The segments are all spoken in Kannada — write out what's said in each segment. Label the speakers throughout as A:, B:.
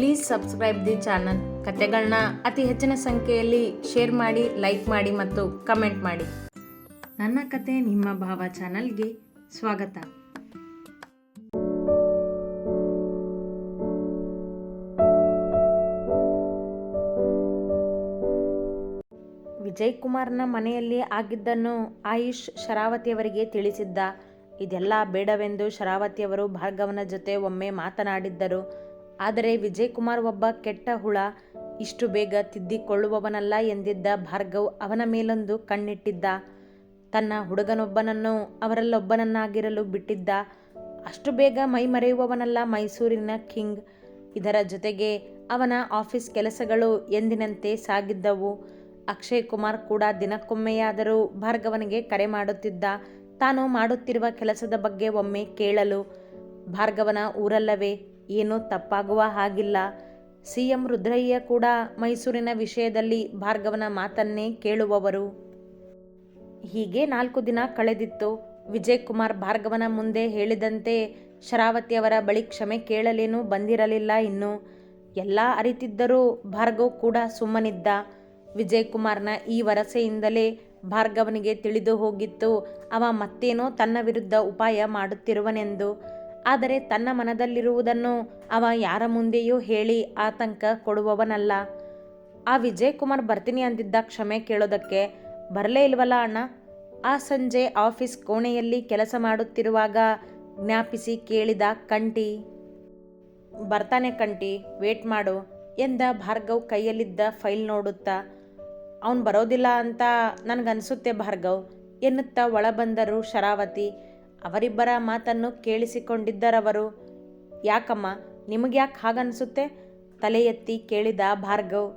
A: ಪ್ಲೀಸ್ ಸಬ್ಸ್ಕ್ರೈಬ್ ದಿ ಚಾನಲ್ ಕತೆಗಳನ್ನ ಅತಿ ಹೆಚ್ಚಿನ ಸಂಖ್ಯೆಯಲ್ಲಿ ಶೇರ್ ಮಾಡಿ ಲೈಕ್ ಮಾಡಿ ಮತ್ತು ಕಮೆಂಟ್ ಮಾಡಿ. ನನ್ನ ಕತೆ ನಿಮ್ಮ ಭಾವ ಚಾನಲ್ಗೆ ಸ್ವಾಗತ. ವಿಜಯ್ ಕುಮಾರ್ನ ಮನೆಯಲ್ಲಿ ಆಗಿದ್ದನ್ನು ಆಯುಷ್ ಶರಾವತಿಯವರಿಗೆ ತಿಳಿಸಿದ್ದ. ಇದೆಲ್ಲ ಬೇಡವೆಂದು ಶರಾವತಿಯವರು ಭಾರ್ಗವನ ಜೊತೆ ಒಮ್ಮೆ ಮಾತನಾಡಿದ್ದರು. ಆದರೆ ವಿಜಯ್ ಕುಮಾರ್ ಒಬ್ಬ ಕೆಟ್ಟ ಹುಳ. ಇಷ್ಟು ಬೇಗ ತಿದ್ದಿಕೊಳ್ಳುವವನಲ್ಲ ಎಂದಿದ್ದ ಭಾರ್ಗವ್ ಅವನ ಮೇಲೊಂದು ಕಣ್ಣಿಟ್ಟಿದ್ದ. ತನ್ನ ಹುಡುಗನೊಬ್ಬನನ್ನು ಅವರಲ್ಲೊಬ್ಬನನ್ನಾಗಿರಲು ಬಿಟ್ಟಿದ್ದ. ಅಷ್ಟು ಬೇಗ ಮೈ ಮರೆಯುವವನಲ್ಲ ಮೈಸೂರಿನ ಕಿಂಗ್. ಇದರ ಜೊತೆಗೆ ಅವನ ಆಫೀಸ್ ಕೆಲಸಗಳು ಎಂದಿನಂತೆ ಸಾಗಿದ್ದವು. ಅಕ್ಷಯ್ ಕುಮಾರ್ ಕೂಡ ದಿನಕ್ಕೊಮ್ಮೆಯಾದರೂ ಭಾರ್ಗವನಿಗೆ ಕರೆ ಮಾಡುತ್ತಿದ್ದ. ತಾನು ಮಾಡುತ್ತಿರುವ ಕೆಲಸದ ಬಗ್ಗೆ ಒಮ್ಮೆ ಕೇಳಲು. ಭಾರ್ಗವನ ಊರಲ್ಲವೇ? ಏನೂ ತಪ್ಪಾಗುವ ಹಾಗಿಲ್ಲ. ಸಿ ಎಂ ರುದ್ರಯ್ಯ ಕೂಡ ಮೈಸೂರಿನ ವಿಷಯದಲ್ಲಿ ಭಾರ್ಗವನ ಮಾತನ್ನೇ ಕೇಳುವವರು. ಹೀಗೆ ನಾಲ್ಕು ದಿನ ಕಳೆದಿತ್ತು. ವಿಜಯ್ ಕುಮಾರ್ ಭಾರ್ಗವನ ಮುಂದೆ ಹೇಳಿದಂತೆ ಶರಾವತಿಯವರ ಬಳಿ ಕ್ಷಮೆ ಕೇಳಲೇನೂ ಬಂದಿರಲಿಲ್ಲ ಇನ್ನು. ಎಲ್ಲ ಅರಿತಿದ್ದರೂ ಭಾರ್ಗವ್ ಕೂಡ ಸುಮ್ಮನಿದ್ದ. ವಿಜಯ್ ಕುಮಾರ್ನ ಈ ವರಸೆಯಿಂದಲೇ ಭಾರ್ಗವನಿಗೆ ತಿಳಿದು ಹೋಗಿತ್ತು. ಅವ ಮತ್ತೇನೋ ತನ್ನ ವಿರುದ್ಧ ಉಪಾಯ ಮಾಡುತ್ತಿರುವನೆಂದು. ಆದರೆ ತನ್ನ ಮನದಲ್ಲಿರುವುದನ್ನು ಅವ ಯಾರ ಮುಂದೆಯೂ ಹೇಳಿ ಆತಂಕ ಕೊಡುವವನಲ್ಲ. ಆ ವಿಜಯ್ ಕುಮಾರ್ ಬರ್ತೀನಿ ಅಂದಿದ್ದ ಕ್ಷಮೆ ಕೇಳೋದಕ್ಕೆ ಬರಲೇ ಇಲ್ವಲ್ಲ ಅಣ್ಣ? ಆ ಸಂಜೆ ಆಫೀಸ್ ಕೋಣೆಯಲ್ಲಿ ಕೆಲಸ ಮಾಡುತ್ತಿರುವಾಗ ಜ್ಞಾಪಿಸಿ ಕೇಳಿದ ಕಂಟಿ, ಬರ್ತಾನೆ ಕಂಟಿ, ವೇಟ್ ಮಾಡು ಎಂದ ಭಾರ್ಗವ್ ಕೈಯಲ್ಲಿದ್ದ ಫೈಲ್ ನೋಡುತ್ತಾ, ಅವನು ಬರೋದಿಲ್ಲ ಅಂತ ನನಗನ್ಸುತ್ತೆ ಭಾರ್ಗವ್ ಎನ್ನುತ್ತಾ ಒಳಬಂದರು ಶರಾವತಿ. ಅವರಿಬ್ಬರ ಮಾತನ್ನು ಕೇಳಿಸಿಕೊಂಡಿದ್ದರವರು. ಯಾಕಮ್ಮ, ನಿಮಗ್ಯಾಕೆ ಹಾಗನ್ನಿಸುತ್ತೆ ತಲೆ ಎತ್ತಿ ಕೇಳಿದ ಭಾರ್ಗವ್,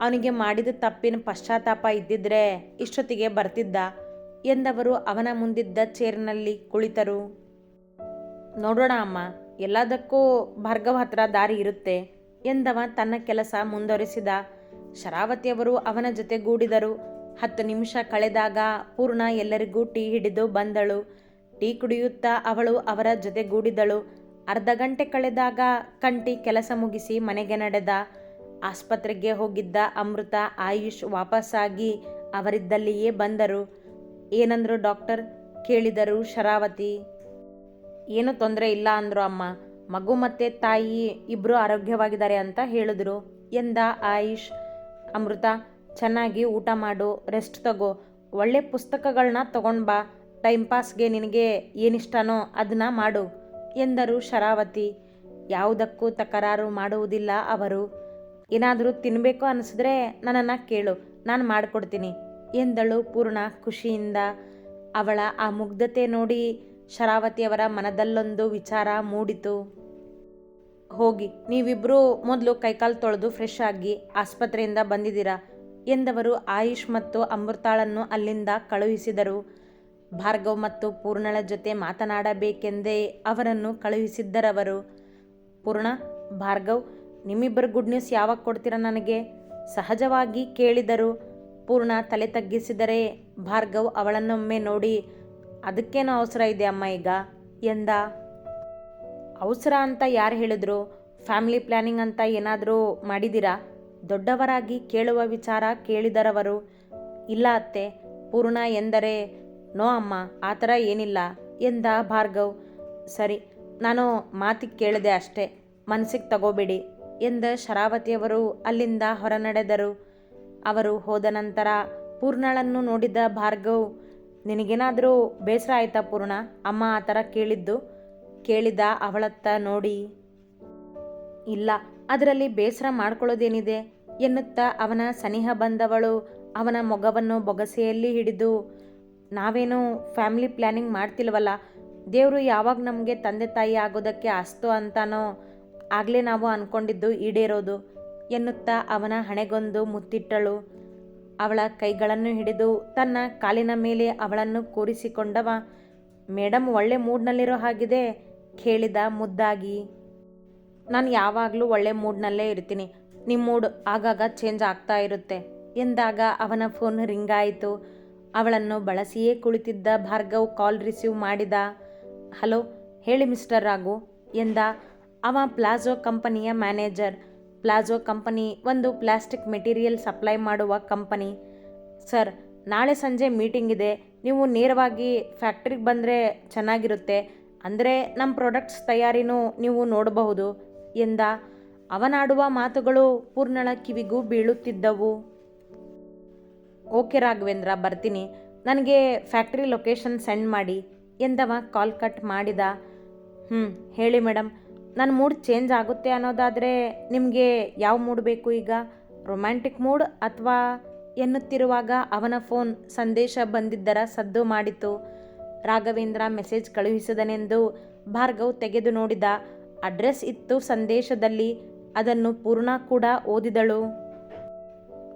A: ಅವನಿಗೆ ಮಾಡಿದ ತಪ್ಪಿನ ಪಶ್ಚಾತ್ತಾಪ ಇದ್ದಿದ್ರೆ ಇಷ್ಟೊತ್ತಿಗೆ ಬರ್ತಿದ್ದ ಎಂದವರು ಅವನ ಮುಂದಿದ್ದ ಚೇರ್ನಲ್ಲಿ ಕುಳಿತರು. ನೋಡೋಣ ಅಮ್ಮ, ಎಲ್ಲದಕ್ಕೂ ಭಾರ್ಗವ್ ಹತ್ರ ದಾರಿ ಇರುತ್ತೆ ಎಂದವ ತನ್ನ ಕೆಲಸ ಮುಂದುವರಿಸಿದ. ಶರಾವತಿಯವರು ಅವನ ಜೊತೆ ಗೂಡಿದರು. ಹತ್ತು ನಿಮಿಷ ಕಳೆದಾಗ ಪೂರ್ಣ ಎಲ್ಲರಿಗೂ ಟೀ ಹಿಡಿದು ಬಂದಳು. ಟೀ ಕುಡಿಯುತ್ತಾ ಅವಳು ಅವರ ಜೊತೆಗೂಡಿದಳು. ಅರ್ಧ ಗಂಟೆ ಕಳೆದಾಗ ಕಂಟಿ ಕೆಲಸ ಮುಗಿಸಿ ಮನೆಗೆ ನಡೆದ. ಆಸ್ಪತ್ರೆಗೆ ಹೋಗಿದ್ದ ಅಮೃತ, ಆಯುಷ್ ವಾಪಸ್ಸಾಗಿ ಅವರಿದ್ದಲ್ಲಿಯೇ ಬಂದರು. ಏನಂದ್ರು ಡಾಕ್ಟರ್? ಕೇಳಿದರು ಶರಾವತಿ. ಏನು ತೊಂದರೆ ಇಲ್ಲ ಅಂದರು ಅಮ್ಮ. ಮಗು ಮತ್ತು ತಾಯಿ ಇಬ್ಬರು ಆರೋಗ್ಯವಾಗಿದ್ದಾರೆ ಅಂತ ಹೇಳಿದ್ರು ಎಂದ ಆಯುಷ್. ಅಮೃತ, ಚೆನ್ನಾಗಿ ಊಟ ಮಾಡು, ರೆಸ್ಟ್ ತಗೋ. ಒಳ್ಳೆ ಪುಸ್ತಕಗಳನ್ನ ತಗೊಂಡು ಬಾ. ಟೈಮ್ ಪಾಸ್ಗೆ ನಿನಗೆ ಏನಿಷ್ಟನೋ ಅದನ್ನ ಮಾಡು, ಎಂದರು ಶರಾವತಿ. ಯಾವುದಕ್ಕೂ ತಕರಾರು ಮಾಡುವುದಿಲ್ಲ ಅವರು. ಏನಾದರೂ ತಿನ್ನಬೇಕು ಅನಿಸಿದ್ರೆ ನನ್ನನ್ನು ಕೇಳು, ನಾನು ಮಾಡಿಕೊಡ್ತೀನಿ, ಎಂದಳು ಪೂರ್ಣ ಖುಷಿಯಿಂದ. ಅವಳ ಆ ಮುಗ್ಧತೆ ನೋಡಿ ಶರಾವತಿಯವರ ಮನದಲ್ಲೊಂದು ವಿಚಾರ ಮೂಡಿತು. ಹೋಗಿ ನೀವಿಬ್ಬರೂ ಮೊದಲು ಕೈಕಾಲು ತೊಳೆದು ಫ್ರೆಶ್ ಆಗಿ ಆಸ್ಪತ್ರೆಯಿಂದ ಬಂದಿದ್ದೀರಾ, ಎಂದವರು ಆಯುಷ್ ಮತ್ತು ಅಮೃತಾಳನ್ನು ಅಲ್ಲಿಂದ ಕಳುಹಿಸಿದರು. ಭಾರ್ಗವ್ ಮತ್ತು ಪೂರ್ಣಳ ಜೊತೆ ಮಾತನಾಡಬೇಕೆಂದೇ ಅವರನ್ನು ಕಳುಹಿಸಿದ್ದರವರು. ಪೂರ್ಣ, ಭಾರ್ಗವ್, ನಿಮ್ಮಿಬ್ಬರು ಗುಡ್ ನ್ಯೂಸ್ ಯಾವಾಗ ಕೊಡ್ತೀರ ನನಗೆ? ಸಹಜವಾಗಿ ಕೇಳಿದರು. ಪೂರ್ಣ ತಲೆ ತಗ್ಗಿಸಿದರೆ ಭಾರ್ಗವ್ ಅವಳನ್ನೊಮ್ಮೆ ನೋಡಿ, ಅದಕ್ಕೇನೋ ಅವಸರ ಇದೆ ಅಮ್ಮ ಈಗ? ಎಂದ. ಅವಸರ ಅಂತ ಯಾರು ಹೇಳಿದ್ರು? ಫ್ಯಾಮಿಲಿ ಪ್ಲ್ಯಾನಿಂಗ್ ಅಂತ ಏನಾದರೂ ಮಾಡಿದ್ದೀರಾ? ದೊಡ್ಡವರಾಗಿ ಕೇಳುವ ವಿಚಾರ ಕೇಳಿದರವರು. ಇಲ್ಲ ಅತ್ತೆ, ಪೂರ್ಣ ಎಂದರೆ ನೋ ಅಮ್ಮ, ಆ ಥರ ಏನಿಲ್ಲ ಎಂದ ಭಾರ್ಗವ್. ಸರಿ, ನಾನು ಮಾತಿಗೆ ಕೇಳಿದೆ ಅಷ್ಟೇ ಮನಸ್ಸಿಗೆ ತಗೋಬೇಡಿ ಎಂದ ಶರಾವತಿಯವರು ಅಲ್ಲಿಂದ ಹೊರನಡೆದರು. ಅವರು ಹೋದ ನಂತರ ಪೂರ್ಣಳನ್ನು ನೋಡಿದ ಭಾರ್ಗವ್, ನಿನಗೇನಾದರೂ ಬೇಸರ ಆಯ್ತಾ ಪೂರ್ಣ? ಅಮ್ಮ ಆ ಥರ ಕೇಳಿದ್ದು? ಕೇಳಿದ ಅವಳತ್ತ ನೋಡಿ, ಇಲ್ಲ, ಅದರಲ್ಲಿ ಬೇಸರ ಮಾಡ್ಕೊಳ್ಳೋದೇನಿದೆ? ಎನ್ನುತ್ತಾ ಅವನ ಸನಿಹ ಬಂದವಳು ಅವನ ಮೊಗವನ್ನು ಬೊಗಸೆಯಲ್ಲಿ ಹಿಡಿದು ನಾವೇನು ಫ್ಯಾಮಿಲಿ ಪ್ಲ್ಯಾನಿಂಗ್ ಮಾಡ್ತಿಲ್ವಲ್ಲ? ದೇವರು ಯಾವಾಗ ನಮಗೆ ತಂದೆ ತಾಯಿ ಆಗೋದಕ್ಕೆ ಅಸ್ತು ಅಂತಾನೋ ಆಗಲೇ ನಾವು ಅಂದ್ಕೊಂಡಿದ್ದು ಈಡೇರೋದು. ಎನ್ನುತ್ತಾ ಅವನ ಹಣೆಗೊಂದು ಮುತ್ತಿಟ್ಟಳು. ಅವಳ ಕೈಗಳನ್ನು ಹಿಡಿದು ತನ್ನ ಕಾಲಿನ ಮೇಲೆ ಅವಳನ್ನು ಕೂರಿಸಿಕೊಂಡವ ಮೇಡಮ್ ಒಳ್ಳೆ ಮೂಡ್ನಲ್ಲಿರೋ ಹಾಗಿದೆ, ಕೇಳಿದ ಮುದ್ದಾಗಿ. ನಾನು ಯಾವಾಗಲೂ ಒಳ್ಳೆ ಮೂಡ್ನಲ್ಲೇ ಇರ್ತೀನಿ. ನಿಮ್ಮ ಮೂಡ್ ಆಗಾಗ ಚೇಂಜ್ ಆಗ್ತಾ ಇರುತ್ತೆ, ಎಂದಾಗ ಅವನ ಫೋನ್ ರಿಂಗ್ ಆಯಿತು. ಅವಳನ್ನು ಬಳಸಿಯೇ ಕುಳಿತಿದ್ದ ಭಾರ್ಗವ್ ಕಾಲ್ ರಿಸೀವ್ ಮಾಡಿದ, ಹಲೋ, ಹೇಳಿ ಮಿಸ್ಟರ್ ರಾಘು, ಎಂದ. ಅವ ಪ್ಲಾಜೋ ಕಂಪನಿಯ ಮ್ಯಾನೇಜರ್. ಪ್ಲಾಜೋ ಕಂಪನಿ ಒಂದು ಪ್ಲಾಸ್ಟಿಕ್ ಮೆಟೀರಿಯಲ್ ಸಪ್ಲೈ ಮಾಡುವ ಕಂಪನಿ. ಸರ್, ನಾಳೆ ಸಂಜೆ ಮೀಟಿಂಗ್ ಇದೆ. ನೀವು ನೇರವಾಗಿ ಫ್ಯಾಕ್ಟ್ರಿಗೆ ಬಂದರೆ ಚೆನ್ನಾಗಿರುತ್ತೆ. ಅಂದರೆ ನಮ್ಮ ಪ್ರಾಡಕ್ಟ್ಸ್ ತಯಾರಿನೂ ನೀವು ನೋಡಬಹುದು, ಎಂದ. ಅವನಾಡುವ ಮಾತುಗಳು ಪೂರ್ಣಳ ಕಿವಿಗೂ ಬೀಳುತ್ತಿದ್ದವು. ಓಕೆ ರಾಘವೇಂದ್ರ, ಬರ್ತೀನಿ. ನನಗೆ ಫ್ಯಾಕ್ಟ್ರಿ ಲೊಕೇಶನ್ ಸೆಂಡ್ ಮಾಡಿ. ಎಂದವ ಕಾಲ್ ಕಟ್ ಮಾಡಿದ. ಹ್ಞೂ ಹೇಳಿ ಮೇಡಮ್ ನನ್ನ ಮೂಡ್ ಚೇಂಜ್ ಆಗುತ್ತೆ ಅನ್ನೋದಾದರೆ ನಿಮಗೆ ಯಾವ ಮೂಡ್ ಬೇಕು ಈಗ? ರೊಮ್ಯಾಂಟಿಕ್ ಮೂಡ್ ಅಥವಾ ಎನ್ನುತ್ತಿರುವಾಗ ಅವನ ಫೋನ್ ಸಂದೇಶ ಬಂದಿದ್ದರ ಸದ್ದು ಮಾಡಿತು. ರಾಘವೇಂದ್ರ ಮೆಸೇಜ್ ಕಳುಹಿಸಿದನೆಂದು ಭಾರ್ಗವ್ ತೆಗೆದು ನೋಡಿದ. ಅಡ್ರೆಸ್ ಇತ್ತು ಸಂದೇಶದಲ್ಲಿ. ಅದನ್ನು ಪೂರ್ಣ ಕೂಡ ಓದಿದಳು.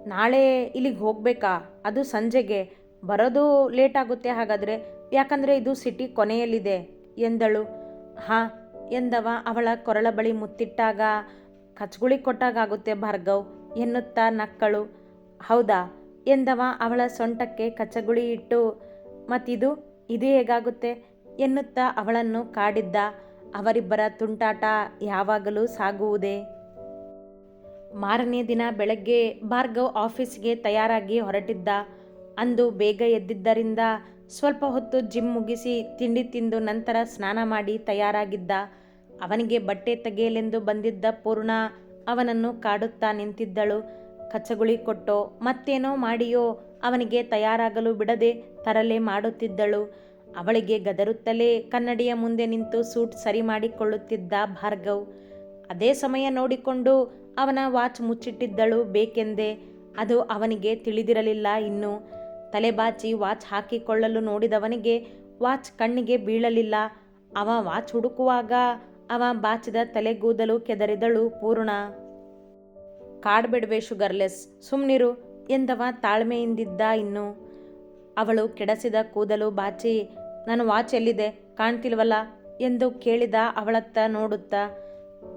A: ನಾಳೆ ಇಲ್ಲಿಗೆ ಹೋಗಬೇಕಾ? ಅದು ಸಂಜೆಗೆ. ಬರೋದು ಲೇಟ್ ಆಗುತ್ತೆ ಹಾಗಾದರೆ. ಯಾಕಂದರೆ ಇದು ಸಿಟಿ ಕೊನೆಯಲ್ಲಿದೆ ಎಂದಳು. ಹಾಂ, ಎಂದವ ಅವಳ ಕೊರಳ ಬಳಿ ಮುತ್ತಿಟ್ಟಾಗ. ಕಚ್ಗುಳಿ ಕೊಟ್ಟಾಗುತ್ತೆ ಭಾರ್ಗವ್ ಎನ್ನುತ್ತಾ ನಕ್ಕಳು. ಹೌದಾ? ಎಂದವ ಅವಳ ಸೊಂಟಕ್ಕೆ ಕಚ್ಚಗುಳಿ ಇಟ್ಟು. ಮತ್ತಿದು? ಇದು ಹೇಗಾಗುತ್ತೆ? ಎನ್ನುತ್ತಾ ಅವಳನ್ನು ಕಾಡಿದ್ದ. ಅವರಿಬ್ಬರ ತುಂಟಾಟ ಯಾವಾಗಲೂ ಸಾಗುವುದೇ? ಮಾರನೇ ದಿನ ಬೆಳಗ್ಗೆ ಭಾರ್ಗವ್ ಆಫೀಸ್ಗೆ ತಯಾರಾಗಿ ಹೊರಟಿದ್ದ. ಅಂದು ಬೇಗ ಎದ್ದಿದ್ದರಿಂದ ಸ್ವಲ್ಪ ಹೊತ್ತು ಜಿಮ್ ಮುಗಿಸಿ ತಿಂಡಿ ತಿಂದು ನಂತರ ಸ್ನಾನ ಮಾಡಿ ತಯಾರಾಗಿದ್ದ. ಅವನಿಗೆ ಬಟ್ಟೆ ತೆಗೆಯಲೆಂದು ಬಂದಿದ್ದ ಪೂರ್ಣ ಅವನನ್ನು ಕಾಡುತ್ತಾ ನಿಂತಿದ್ದಳು. ಕಚ್ಚಗುಳಿ ಕೊಟ್ಟೋ, ಮತ್ತೇನೋ ಮಾಡಿಯೋ ಅವನಿಗೆ ತಯಾರಾಗಲು ಬಿಡದೆ ತರಲೆ ಮಾಡುತ್ತಿದ್ದಳು. ಅವಳಿಗೆ ಗದರುತ್ತಲೇ ಕನ್ನಡಿಯ ಮುಂದೆ ನಿಂತು ಸೂಟ್ ಸರಿ ಮಾಡಿಕೊಳ್ಳುತ್ತಿದ್ದ ಭಾರ್ಗವ್. ಅದೇ ಸಮಯ ನೋಡಿಕೊಂಡು ಅವನ ವಾಚ್ ಮುಚ್ಚಿಟ್ಟಿದ್ದಳು. ಬೇಕೆಂದೇ? ಅದು ಅವನಿಗೆ ತಿಳಿದಿರಲಿಲ್ಲ ಇನ್ನು. ತಲೆಬಾಚಿ ವಾಚ್ ಹಾಕಿಕೊಳ್ಳಲು ನೋಡಿದವನಿಗೆ ವಾಚ್ ಕಣ್ಣಿಗೆ ಬೀಳಲಿಲ್ಲ. ಅವ ವಾಚ್ ಹುಡುಕುವಾಗ ಅವ ಬಾಚಿದ ತಲೆಗೂದಲು ಕೆದರಿದಳು ಪೂರ್ಣ. ಕಾಡ್ಬಿಡ್ವೆ ಶುಗರ್ಲೆಸ್. ಸುಮ್ನಿರು ಎಂದವ ತಾಳ್ಮೆಯಿಂದಿದ್ದ ಇನ್ನು. ಅವಳು ಕೆಡಸಿದ ಕೂದಲು ಬಾಚಿ, ನನ್ನ ವಾಚ್ ಎಲ್ಲಿದೆ? ಕಾಣ್ತಿಲ್ವಲ್ಲ? ಎಂದು ಕೇಳಿದ ಅವಳತ್ತ ನೋಡುತ್ತಾ.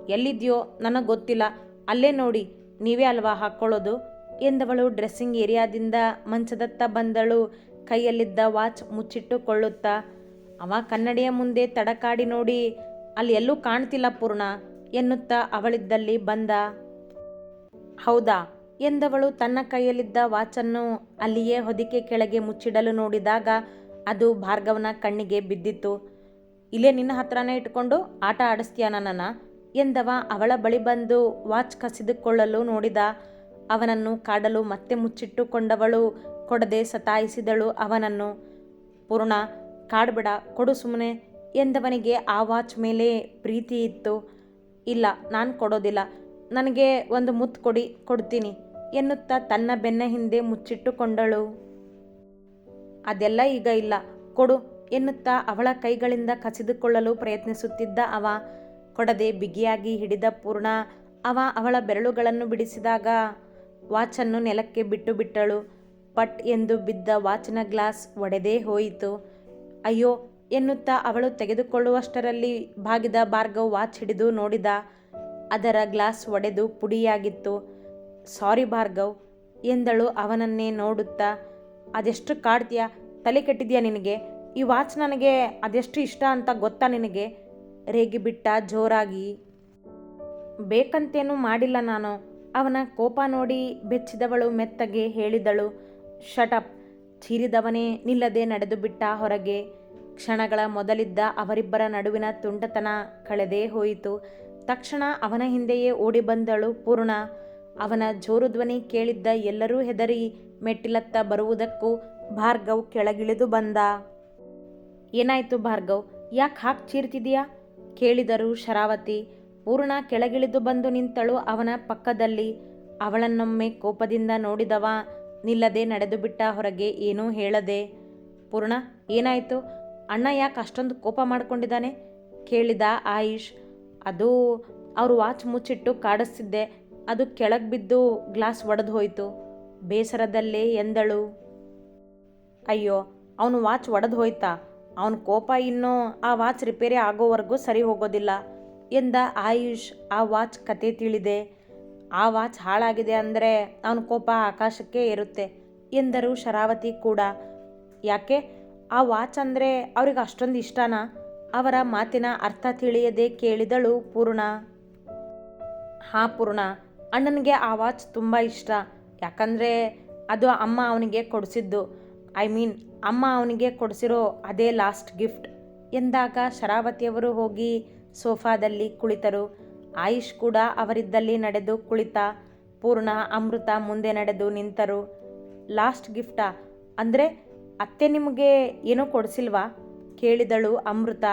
A: ಎಲ್ಲಿದ್ಯೋ ನನಗೆ ಗೊತ್ತಿಲ್ಲ. ಅಲ್ಲೇ ನೋಡಿ, ನೀವೇ ಅಲ್ವಾ ಹಾಕ್ಕೊಳ್ಳೋದು ಎಂದವಳು ಡ್ರೆಸ್ಸಿಂಗ್ ಏರಿಯಾದಿಂದ ಮಂಚದತ್ತ ಬಂದಳು. ಕೈಯಲ್ಲಿದ್ದ ವಾಚ್ ಮುಚ್ಚಿಟ್ಟುಕೊಳ್ಳುತ್ತಾ, ಅವ ಕನ್ನಡಿಯ ಮುಂದೆ ತಡಕಾಡಿ ನೋಡಿ, ಅಲ್ಲಿ ಎಲ್ಲೂ ಕಾಣ್ತಿಲ್ಲ ಪೂರ್ಣ ಎನ್ನುತ್ತಾ ಅವಳಿದ್ದಲ್ಲಿ ಬಂದ. ಹೌದಾ? ಎಂದವಳು ತನ್ನ ಕೈಯಲ್ಲಿದ್ದ ವಾಚನ್ನು ಅಲ್ಲಿಯೇ ಹೊದಿಕೆ ಕೆಳಗೆ ಮುಚ್ಚಿಡಲು ನೋಡಿದಾಗ ಅದು ಭಾರ್ಗವನ ಕಣ್ಣಿಗೆ ಬಿದ್ದಿತ್ತು. ಇಲ್ಲೇ ನಿನ್ನ ಹತ್ರನೇ ಇಟ್ಕೊಂಡು ಆಟ ಆಡಿಸ್ತೀಯ ನನ್ನನ್ನು? ಎಂದವ ಅವಳ ಬಳಿ ಬಂದು ವಾಚ್ ಕಸಿದುಕೊಳ್ಳಲು ನೋಡಿದ ಅವನನ್ನು ಕಾಡಲು ಮತ್ತೆ ಮುಚ್ಚಿಟ್ಟುಕೊಂಡವಳು ಕೊಡದೆ ಸತಾಯಿಸಿದಳು ಅವನನ್ನು. ಪೂರ್ಣ ಕಾಡ್ಬೇಡ ಕೊಡು ಸುಮ್ಮನೆ ಎಂದವನಿಗೆ ಆ ವಾಚ್ ಮೇಲೆ ಪ್ರೀತಿ ಇತ್ತು. ಇಲ್ಲ, ನಾನು ಕೊಡೋದಿಲ್ಲ. ನನಗೆ ಒಂದು ಮುತ್ತು ಕೊಡಿ, ಕೊಡ್ತೀನಿ ಎನ್ನುತ್ತಾ ತನ್ನ ಬೆನ್ನ ಹಿಂದೆ ಮುಚ್ಚಿಟ್ಟುಕೊಂಡಳು. ಅದೆಲ್ಲ ಈಗ ಇಲ್ಲ, ಕೊಡು ಎನ್ನುತ್ತಾ ಅವಳ ಕೈಗಳಿಂದ ಕಸಿದುಕೊಳ್ಳಲು ಪ್ರಯತ್ನಿಸುತ್ತಿದ್ದ ಅವ ಕೊಡದೆ ಬಿಗಿಯಾಗಿ ಹಿಡಿದ ಪೂರ್ಣ, ಅವ ಅವಳ ಬೆರಳುಗಳನ್ನು ಬಿಡಿಸಿದಾಗ ವಾಚನ್ನು ನೆಲಕ್ಕೆ ಬಿಟ್ಟು ಬಿಟ್ಟಳು. ಪಟ್ ಎಂದು ಬಿದ್ದ ವಾಚಿನ ಗ್ಲಾಸ್ ಒಡೆದೇ ಹೋಯಿತು. ಅಯ್ಯೋ, ಎನ್ನುತ್ತಾ ಅವಳು ತೆಗೆದುಕೊಳ್ಳುವಷ್ಟರಲ್ಲಿ ಬಾಗಿದ ಭಾರ್ಗವ್ ವಾಚ್ ಹಿಡಿದು ನೋಡಿದ ಅದರ ಗ್ಲಾಸ್ ಒಡೆದು ಪುಡಿಯಾಗಿತ್ತು. ಸಾರಿ ಭಾರ್ಗವ್, ಎಂದಳು ಅವನನ್ನೇ ನೋಡುತ್ತಾ. ಅದೆಷ್ಟು ಕಾಡ್ತೀಯ, ತಲೆ ಕೆಟ್ಟಿದ್ಯಾ ನಿನಗೆ? ಈ ವಾಚ್ ನನಗೆ ಅದೆಷ್ಟು ಇಷ್ಟ ಅಂತ ಗೊತ್ತಾ ನಿನಗೆ? ರೇಗಿಬಿಟ್ಟ ಜೋರಾಗಿ, ಬೇಕಂತೇನೂ ಮಾಡಿಲ್ಲ ನಾನು. ಅವನ ಕೋಪ ನೋಡಿ ಬೆಚ್ಚಿದವಳು ಮೆತ್ತಗೆ ಹೇಳಿದಳು ಶಟಪ್ ಚೀರಿದವನೇ ನಿಲ್ಲದೆ ನಡೆದು ಬಿಟ್ಟ ಹೊರಗೆ. ಕ್ಷಣಗಳ ಮೊದಲಿದ್ದ ಅವರಿಬ್ಬರ ನಡುವಿನ ತುಂಟತನ ಕಳೆದೇ ಹೋಯಿತು. ತಕ್ಷಣ ಅವನ ಹಿಂದೆಯೇ ಓಡಿ ಬಂದಳು ಪೂರ್ಣ. ಅವನ ಜೋರು ಧ್ವನಿ ಕೇಳಿದ್ದ ಎಲ್ಲರೂ ಹೆದರಿ ಮೆಟ್ಟಿಲತ್ತ ಬರುವುದಕ್ಕೂ ಭಾರ್ಗವ್ ಕೆಳಗಿಳಿದು ಬಂದ. ಏನಾಯ್ತು ಭಾರ್ಗವ್? ಯಾಕೆ ಹಾಕಿ ಚೀರ್ತಿದೀಯಾ? ಕೇಳಿದರು ಶರಾವತಿ, ಪೂರ್ಣ ಕೆಳಗಿಳಿದು ಬಂದು ನಿಂತಳು. ಅವನ ಪಕ್ಕದಲ್ಲಿ ಅವಳನ್ನೊಮ್ಮೆ ಕೋಪದಿಂದ ನೋಡಿದವ. ನಿಲ್ಲದೆ ನಡೆದು ಬಿಟ್ಟ ಹೊರಗೆ ಏನೂ ಹೇಳದೆ, ಪೂರ್ಣ, ಏನಾಯಿತು? ಅಣ್ಣ ಯಾಕೆ ಅಷ್ಟೊಂದು ಕೋಪ ಮಾಡಿಕೊಂಡಿದ್ದಾನೆ? ಕೇಳಿದ ಆಯುಷ್, ಅದು ಅವರು ವಾಚ್ ಮುಚ್ಚಿಟ್ಟು ಕಾಡಿಸ್ತಿದ್ದೆ. ಅದು ಕೆಳಗೆ ಬಿದ್ದು ಗ್ಲಾಸ್ ಒಡೆದು ಹೋಯಿತು. ಬೇಸರದಲ್ಲೇ ಎಂದಳು. ಅಯ್ಯೋ, ಅವನು ವಾಚ್ ಒಡೆದು ಹೋಯ್ತಾ? ಅವನ ಕೋಪ ಇನ್ನೂ ಆ ವಾಚ್ ರಿಪೇರಿ ಆಗೋವರೆಗೂ ಸರಿ ಹೋಗೋದಿಲ್ಲ ಎಂದ ಆಯುಷ್, ಆ ವಾಚ್ ಕತೆ ತಿಳಿದೆ. ಆ ವಾಚ್ ಹಾಳಾಗಿದೆ ಅಂದರೆ ಅವನ ಕೋಪ ಆಕಾಶಕ್ಕೆ ಏರುತ್ತೆ ಎಂದರು ಶರಾವತಿ ಕೂಡ. ಯಾಕೆ? ಆ ವಾಚ್ ಅಂದರೆ ಅವ್ರಿಗೆ ಅಷ್ಟೊಂದು ಇಷ್ಟನಾ? ಅವರ ಮಾತಿನ ಅರ್ಥ ತಿಳಿಯದೆ ಕೇಳಿದಳು ಪೂರ್ಣ. ಹಾಂ ಪೂರ್ಣ, ಅಣ್ಣನಿಗೆ ಆ ವಾಚ್ ತುಂಬ ಇಷ್ಟ. ಯಾಕಂದರೆ ಅದು ಅಮ್ಮ ಅವನಿಗೆ ಕೊಡಿಸಿದ್ದು. ಐ ಮೀನ್ ಅಮ್ಮ ಅವನಿಗೆ ಕೊಡಿಸಿರೋ ಅದೇ ಲಾಸ್ಟ್ ಗಿಫ್ಟ್ ಎಂದಾಗ ಶರಾವತಿಯವರು ಹೋಗಿ ಸೋಫಾದಲ್ಲಿ ಕುಳಿತರು. ಆಯುಷ್ ಕೂಡ ಅವರಿದ್ದಲ್ಲಿ ನಡೆದು ಕುಳಿತ. ಪೂರ್ಣ ಅಮೃತ ಮುಂದೆ ನಡೆದು ನಿಂತರು. ಲಾಸ್ಟ್ ಗಿಫ್ಟಾ ಅಂದರೆ ಅತ್ತೆ ನಿಮಗೆ ಏನೂ ಕೊಡಿಸಿಲ್ವಾ? ಕೇಳಿದಳು ಅಮೃತ.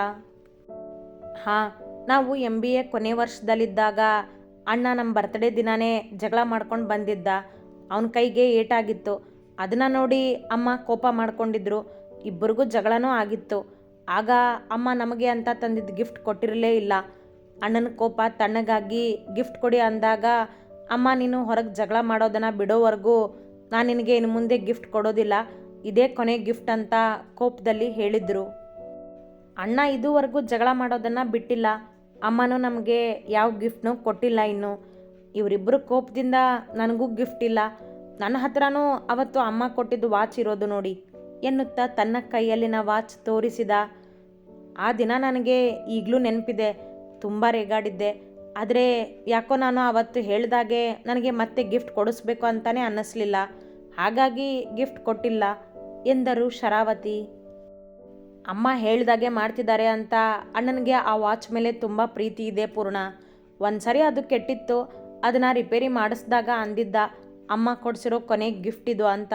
A: ಹಾಂ, ನಾವು ಎಂ ಬಿ ಎ ಕೊನೆ ವರ್ಷದಲ್ಲಿದ್ದಾಗ ಅಣ್ಣ ನಮ್ಮ ಬರ್ತ್ಡೇ ದಿನಾನೇ ಜಗಳ ಮಾಡ್ಕೊಂಡು ಬಂದಿದ್ದ. ಅವನ ಕೈಗೆ ಏಟಾಗಿತ್ತು. ಅದನ್ನು ನೋಡಿ ಅಮ್ಮ ಕೋಪ ಮಾಡ್ಕೊಂಡಿದ್ರು. ಇಬ್ಬರಿಗೂ ಜಗಳನೂ ಆಗಿತ್ತು. ಆಗ ಅಮ್ಮ ನಮಗೆ ಅಂತ ತಂದಿದ್ದ ಗಿಫ್ಟ್ ಕೊಟ್ಟಿರಲೇ ಇಲ್ಲ. ಅಣ್ಣನ ಕೋಪ ತಣ್ಣಗಾಗಿ ಗಿಫ್ಟ್ ಕೊಡಿ ಅಂದಾಗ, ಅಮ್ಮ, ನೀನು ಹೊರಗೆ ಜಗಳ ಮಾಡೋದನ್ನು ಬಿಡೋವರೆಗೂ ನಾನು ನಿನಗೆ ಇನ್ನು ಮುಂದೆ ಗಿಫ್ಟ್ ಕೊಡೋದಿಲ್ಲ. ಇದೇ ಕೊನೆ ಗಿಫ್ಟ್ ಅಂತ ಕೋಪದಲ್ಲಿ ಹೇಳಿದರು. ಅಣ್ಣ ಇದುವರೆಗೂ ಜಗಳ ಮಾಡೋದನ್ನು ಬಿಟ್ಟಿಲ್ಲ. ಅಮ್ಮನೂ ನಮಗೆ ಯಾವ ಗಿಫ್ಟ್ನೂ ಕೊಟ್ಟಿಲ್ಲ ಇನ್ನು. ಇವರಿಬ್ಬರು ಕೋಪದಿಂದ ನನಗೂ ಗಿಫ್ಟ್ ಇಲ್ಲ. ನನ್ನ ಹತ್ರನೂ ಅವತ್ತು ಅಮ್ಮ ಕೊಟ್ಟಿದ್ದು ವಾಚ್ ಇರೋದು ನೋಡಿ ಎನ್ನುತ್ತಾ ತನ್ನ ಕೈಯಲ್ಲಿನ ವಾಚ್ ತೋರಿಸಿದ. ಆ ದಿನ ನನಗೆ ಈಗಲೂ ನೆನಪಿದೆ, ತುಂಬ ರೇಗಾಡಿದ್ದೆ. ಆದರೆ ಯಾಕೋ ನಾನು ಅವತ್ತು ಹೇಳಿದಾಗೆ ನನಗೆ ಮತ್ತೆ ಗಿಫ್ಟ್ ಕೊಡಿಸ್ಬೇಕು ಅಂತಲೇ ಅನ್ನಿಸ್ಲಿಲ್ಲ. ಹಾಗಾಗಿ ಗಿಫ್ಟ್ ಕೊಟ್ಟಿಲ್ಲ ಎಂದರು ಶರಾವತಿ. ಅಮ್ಮ ಹೇಳಿದಾಗೆ ಮಾಡ್ತಿದ್ದಾರೆ ಅಂತ ಅಣ್ಣನಿಗೆ ಆ ವಾಚ್ ಮೇಲೆ ತುಂಬ ಪ್ರೀತಿ ಇದೆ ಪೂರ್ಣ. ಒಂದು ಸರಿ ಅದು ಕೆಟ್ಟಿತ್ತು, ಅದನ್ನು ರಿಪೇರಿ ಮಾಡಿಸಿದಾಗ ಅಂದಿದ್ದ. ಅಮ್ಮ ಕೊಡಿಸಿರೋ ಕೊನೆ ಗಿಫ್ಟ್ ಇದು ಅಂತ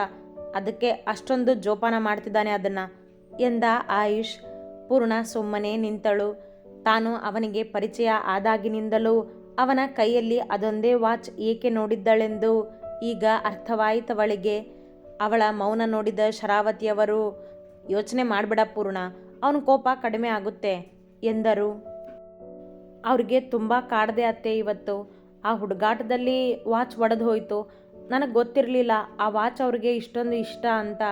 A: ಅದಕ್ಕೆ ಅಷ್ಟೊಂದು ಜೋಪಾನ ಮಾಡ್ತಿದ್ದಾನೆ ಅದನ್ನು. ಎಂದ ಆಯುಷ್, ಪೂರ್ಣ ಸುಮ್ಮನೆ ನಿಂತಳು. ತಾನು ಅವನಿಗೆ ಪರಿಚಯ ಆದಾಗಿನಿಂದಲೂ ಅವನ ಕೈಯಲ್ಲಿ ಅದೊಂದೇ ವಾಚ್ ಏಕೆ ನೋಡಿದ್ದಳೆಂದು ಈಗ ಅರ್ಥವಾಯಿತವಳಿಗೆ ಅವಳ ಮೌನ ನೋಡಿದ ಶರಾವತಿಯವರು, ಯೋಚನೆ ಮಾಡಬೇಡ ಪೂರ್ಣ, ಅವನ ಕೋಪ ಕಡಿಮೆ ಆಗುತ್ತೆ ಎಂದರು. ಅವ್ರಿಗೆ ತುಂಬ ಕಾಡದೆ ಅತ್ತೆ ಇವತ್ತು. ಆ ಹುಡುಗಾಟದಲ್ಲಿ ವಾಚ್ ಒಡೆದು ಹೋಯಿತು. ನನಗೆ ಗೊತ್ತಿರಲಿಲ್ಲ, ಆ ವಾಚ್ ಅವ್ರಿಗೆ ಇಷ್ಟೊಂದು ಇಷ್ಟ ಅಂತ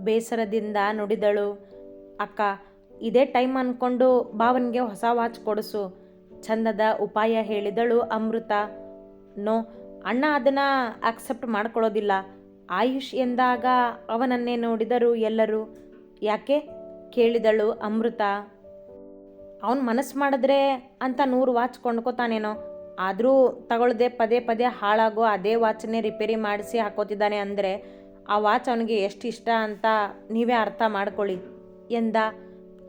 A: ಬೇಸರದಿಂದ ನುಡಿದಳು. ಅಕ್ಕ, ಇದೇ ಟೈಮ್ ಅಂದ್ಕೊಂಡು ಭಾವನಿಗೆ ಹೊಸ ವಾಚ್ ಕೊಡಿಸು ಚಂದದ ಉಪಾಯ ಹೇಳಿದಳು ಅಮೃತ. ನೋ, ಅಣ್ಣ ಅದನ್ನು ಅಕ್ಸೆಪ್ಟ್ ಮಾಡ್ಕೊಳ್ಳೋದಿಲ್ಲ. ಆಯುಷ್ ಎಂದಾಗ ಅವನನ್ನೇ ನೋಡಿದರು ಎಲ್ಲರೂ. ಯಾಕೆ? ಕೇಳಿದಳು ಅಮೃತ. ಅವನು ಮನಸ್ಸು ಮಾಡಿದ್ರೆ ಅಂತ ನೂರು ವಾಚ್ ಕೊಂಡ್ಕೋತಾನೇನೋ ಆದರೂ ತಗೊಳ್ಳದೆ ಪದೇ ಪದೇ ಹಾಳಾಗೋ ಅದೇ ವಾಚನ್ನೇ ರಿಪೇರಿ ಮಾಡಿಸಿ ಹಾಕೋತಿದ್ದಾನೆ ಅಂದರೆ ಆ ವಾಚ್ ಅವನಿಗೆ ಎಷ್ಟು ಇಷ್ಟ ಅಂತ ನೀವೇ ಅರ್ಥ ಮಾಡ್ಕೊಳ್ಳಿ ಎಂದ.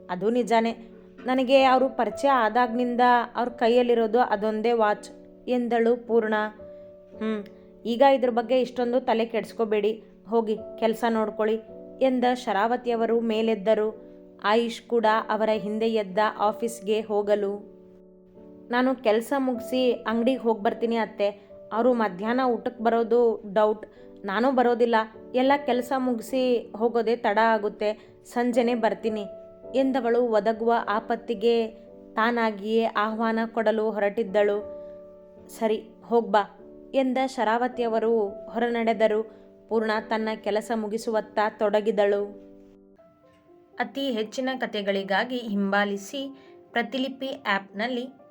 A: ಅದು ನಿಜಾನೇ. ನನಗೆ ಅವರು ಪರಿಚಯ ಆದಾಗ್ನಿಂದ ಅವ್ರ ಕೈಯಲ್ಲಿರೋದು ಅದೊಂದೇ ವಾಚ್ ಎಂದಳು ಪೂರ್ಣ. ಹ್ಞೂ ಈಗ ಇದ್ರ ಬಗ್ಗೆ ಇಷ್ಟೊಂದು ತಲೆ ಕೆಡಿಸ್ಕೋಬೇಡಿ. ಹೋಗಿ ಕೆಲಸ ನೋಡ್ಕೊಳ್ಳಿ ಎಂದ ಶರಾವತಿಯವರು ಮೇಲೆದ್ದರು. ಆಯುಷ್ ಕೂಡ ಅವರ ಹಿಂದೆ ಎದ್ದ ಆಫೀಸ್ಗೆ ಹೋಗಲು. ನಾನು ಕೆಲಸ ಮುಗಿಸಿ ಅಂಗಡಿಗೆ ಹೋಗಿ ಬರ್ತೀನಿ ಅತ್ತೆ. ಅವರು ಮಧ್ಯಾಹ್ನ ಊಟಕ್ಕೆ ಬರೋದು ಡೌಟ್ ನಾನು ಬರೋದಿಲ್ಲ. ಎಲ್ಲ ಕೆಲಸ ಮುಗಿಸಿ ಹೋಗೋದೇ ತಡ ಆಗುತ್ತೆ. ಸಂಜೆನೆ ಬರ್ತೀನಿ. ಎಂದವಳು ಒದಗುವ ಆಪತ್ತಿಗೆ ತಾನಾಗಿಯೇ ಆಹ್ವಾನ ಕೊಡಲು ಹೊರಟಿದ್ದಳು. ಸರಿ ಹೋಗ್ಬಾ ಎಂದ ಶರಾವತಿಯವರು ಹೊರನಡೆದರು. ಪೂರ್ಣ ತನ್ನ ಕೆಲಸ ಮುಗಿಸುವತ್ತ ತೊಡಗಿದಳು. ಅತಿ ಹೆಚ್ಚಿನ ಕಥೆಗಳಿಗಾಗಿ ಹಿಂಬಾಲಿಸಿ ಪ್ರತಿಲಿಪಿ ಆ್ಯಪ್ನಲ್ಲಿ